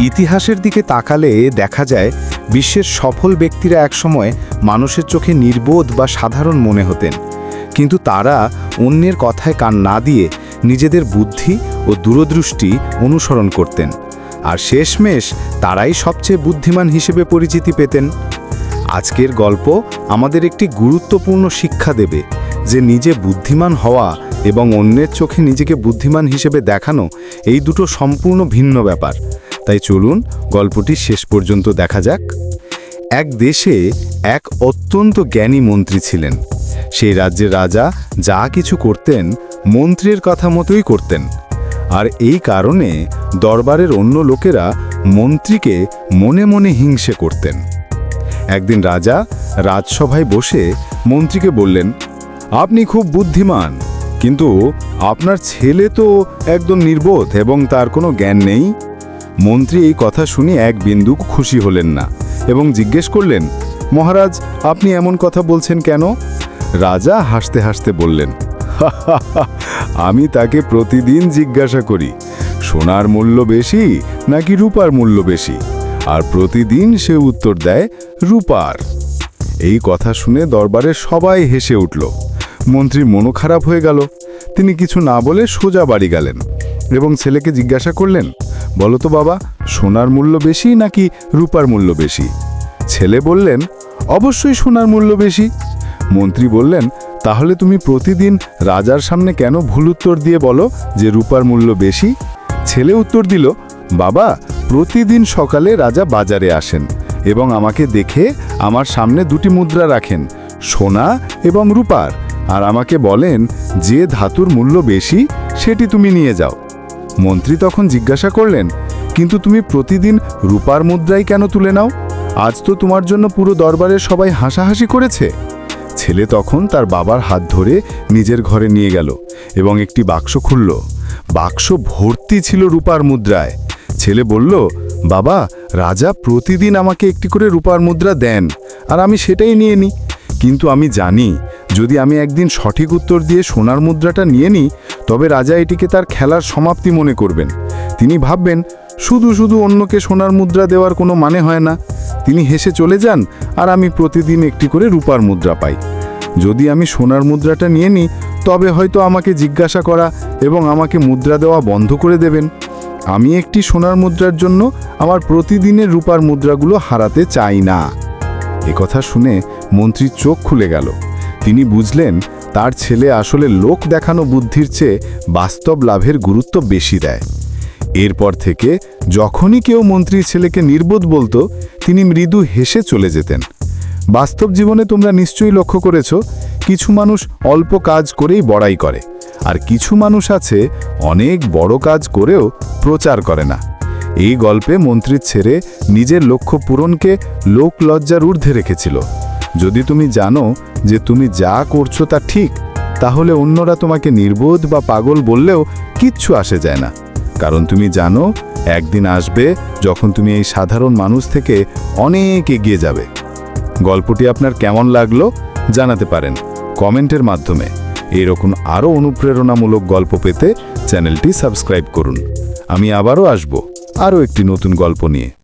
ইতিহাসের দিকে তাকালে দেখা যায়, বিশ্বের সফল ব্যক্তিরা একসময় মানুষের চোখে নির্বোধ বা সাধারণ মনে হতেন। কিন্তু তারা অন্যের কথায় কান না দিয়ে নিজেদের বুদ্ধি ও দূরদৃষ্টি অনুসরণ করতেন। আর শেষমেশ তারাই সবচেয়ে বুদ্ধিমান হিসেবে পরিচিতি পেতেন। আজকের গল্প আমাদের একটি গুরুত্বপূর্ণ শিক্ষা দেবে, যে নিজে বুদ্ধিমান হওয়া এবং অন্যের চোখে নিজেকে বুদ্ধিমান হিসেবে দেখানো এই দুটো সম্পূর্ণ ভিন্ন ব্যাপার। তাই চলুন গল্পটি শেষ পর্যন্ত দেখা যাক। এক দেশে এক অত্যন্ত জ্ঞানী মন্ত্রী ছিলেন। সেই রাজ্যের রাজা যা কিছু করতেন, মন্ত্রীর কথা মতোই করতেন। আর এই কারণে দরবারের অন্য লোকেরা মন্ত্রীকে মনে মনে হিংসে করতেন। একদিন রাজা রাজসভায় বসে মন্ত্রীকে বললেন, আপনি খুব বুদ্ধিমান, কিন্তু আপনার ছেলে তো একদম নির্বোধ এবং তার কোনো জ্ঞান নেই? মন্ত্রী এই কথা শুনে এক বিন্দু খুশি হলেন না এবং জিজ্ঞেস করলেন, মহারাজ, আপনি এমন কথা বলছেন কেন? রাজা হাসতে হাসতে বললেন আমি তাকে প্রতিদিন জিজ্ঞাসা করি, সোনার মূল্য বেশি নাকি রূপার মূল্য বেশি? আর প্রতিদিন সে উত্তর দেয়, রূপার। এই কথা শুনে দরবারে সবাই হেসে উঠল। মন্ত্রী মনও খারাপ হয়ে গেল। তিনি কিছু না বলে সোজা বাড়ি গেলেন এবং ছেলেকে জিজ্ঞাসা করলেন বলো তো বাবা, সোনার মূল্য বেশি নাকি রূপার মূল্য বেশি? ছেলে বললেন, অবশ্যই সোনার মূল্য বেশি। মন্ত্রী বললেন, তাহলে তুমি প্রতিদিন রাজার সামনে কেন ভুল উত্তর দিয়ে বলো যে রূপার মূল্য বেশি? ছেলে উত্তর দিল, বাবা, প্রতিদিন সকালে রাজা বাজারে আসেন এবং আমাকে দেখে আমার সামনে দুটি মুদ্রা রাখেন, সোনা এবং রূপার, আর আমাকে বলেন, যে ধাতুর মূল্য বেশি, সেটি তুমি নিয়ে যাও। মন্ত্রী তখন জিজ্ঞাসা করলেন, কিন্তু তুমি প্রতিদিন রূপার মুদ্রাই কেন তুলে নাও? আজ তো তোমার জন্য পুরো দরবারের সবাই হাসাহাসি করেছে। ছেলে তখন তার বাবার হাত ধরে নিজের ঘরে নিয়ে গেল এবং একটি বাক্স খুলল। বাক্স ভর্তি ছিল রূপার মুদ্রায়। ছেলে বলল, বাবা, রাজা প্রতিদিন আমাকে একটি করে রূপার মুদ্রা দেন, আর আমি সেটাই নিয়ে নিই কিন্তু আমি জানি, যদি আমি একদিন সঠিক উত্তর দিয়ে সোনার মুদ্রাটা নিয়ে নিই, তবে রাজা এটিকে তার খেলার সমাপ্তি মনে করবেন। তিনি ভাববেন, শুধু শুধু অন্যকে সোনার মুদ্রা দেওয়ার কোনো মানে হয় না। তিনি হেসে চলে যান, আর আমি প্রতিদিন একটি করে রূপার মুদ্রা পাই। যদি আমি সোনার মুদ্রাটা নিয়ে নিই, তবে হয়তো আমাকে জিজ্ঞাসা করা এবং আমাকে মুদ্রা দেওয়া বন্ধ করে দেবেন। আমি একটি সোনার মুদ্রার জন্য আমার প্রতিদিনের রূপার মুদ্রাগুলো হারাতে চাই না। কথা শুনে মন্ত্রীর চোখ খুলে গেল। তিনি বুঝলেন, তার ছেলে আসলে লোক দেখানো বুদ্ধির চেয়ে বাস্তব লাভের গুরুত্ব বেশি দেয়। এরপর থেকে যখনই কেউ মন্ত্রীর ছেলেকে নির্বোধ বলতো, তিনি মৃদু হেসে চলে যেতেন। বাস্তব জীবনে তোমরা নিশ্চয়ই লক্ষ্য করেছ, কিছু মানুষ অল্প কাজ করেই বড়াই করে, আর কিছু মানুষ আছে অনেক বড় কাজ করেও প্রচার করে না। এই গল্পে মন্ত্রীর ছেড়ে নিজের লক্ষ্য পূরণকে লোক লজ্জার ঊর্ধ্বে রেখেছিল। যদি তুমি জানো যে তুমি যা করছ তা ঠিক, তাহলে অন্যরা তোমাকে নির্বোধ বা পাগল বললেও কিচ্ছু আসে যায় না। কারণ তুমি জানো, একদিন আসবে যখন তুমি এই সাধারণ মানুষ থেকে অনেক এগিয়ে যাবে। গল্পটি আপনার কেমন লাগল জানাতে পারেন কমেন্টের মাধ্যমে। এরকম আরও অনুপ্রেরণামূলক গল্প পেতে চ্যানেলটি সাবস্ক্রাইব করুন। আমি আবারও আসব। আরও একটি নতুন গল্প নিয়ে।